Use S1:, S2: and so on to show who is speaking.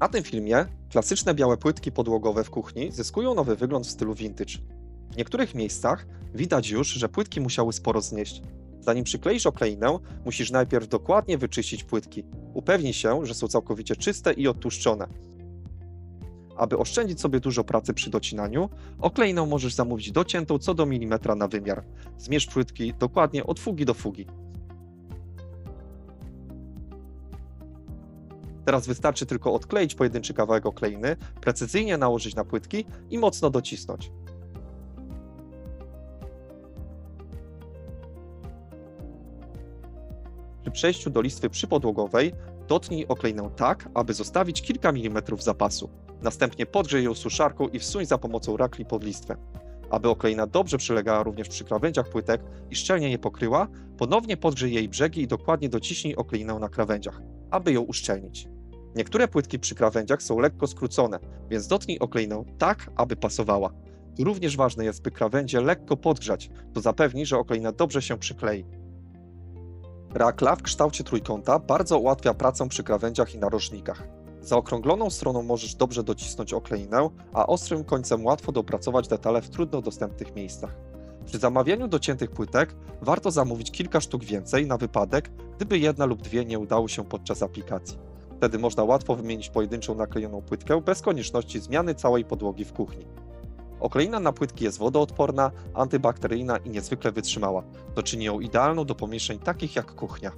S1: Na tym filmie klasyczne białe płytki podłogowe w kuchni zyskują nowy wygląd w stylu vintage. W niektórych miejscach widać już, że płytki musiały sporo znieść. Zanim przykleisz okleinę, musisz najpierw dokładnie wyczyścić płytki. Upewnij się, że są całkowicie czyste i odtłuszczone. Aby oszczędzić sobie dużo pracy przy docinaniu, okleinę możesz zamówić dociętą co do milimetra na wymiar. Zmierz płytki dokładnie od fugi do fugi. Teraz wystarczy tylko odkleić pojedynczy kawałek okleiny, precyzyjnie nałożyć na płytki i mocno docisnąć. Przy przejściu do listwy przypodłogowej dotnij okleinę tak, aby zostawić kilka milimetrów zapasu. Następnie podgrzej ją suszarką i wsuń za pomocą rakli pod listwę. Aby okleina dobrze przylegała również przy krawędziach płytek i szczelnie je pokryła, ponownie podgrzej jej brzegi i dokładnie dociśnij okleinę na krawędziach, aby ją uszczelnić. Niektóre płytki przy krawędziach są lekko skrócone, więc dotknij okleinę tak, aby pasowała. Również ważne jest, by krawędzie lekko podgrzać, to zapewni, że okleina dobrze się przyklei. Rakla w kształcie trójkąta bardzo ułatwia pracę przy krawędziach i narożnikach. Zaokrągloną stroną możesz dobrze docisnąć okleinę, a ostrym końcem łatwo dopracować detale w trudno dostępnych miejscach. Przy zamawianiu dociętych płytek warto zamówić kilka sztuk więcej na wypadek, gdyby jedna lub dwie nie udały się podczas aplikacji. Wtedy można łatwo wymienić pojedynczą naklejoną płytkę bez konieczności zmiany całej podłogi w kuchni. Okleina na płytki jest wodoodporna, antybakteryjna i niezwykle wytrzymała. To czyni ją idealną do pomieszczeń takich jak kuchnia.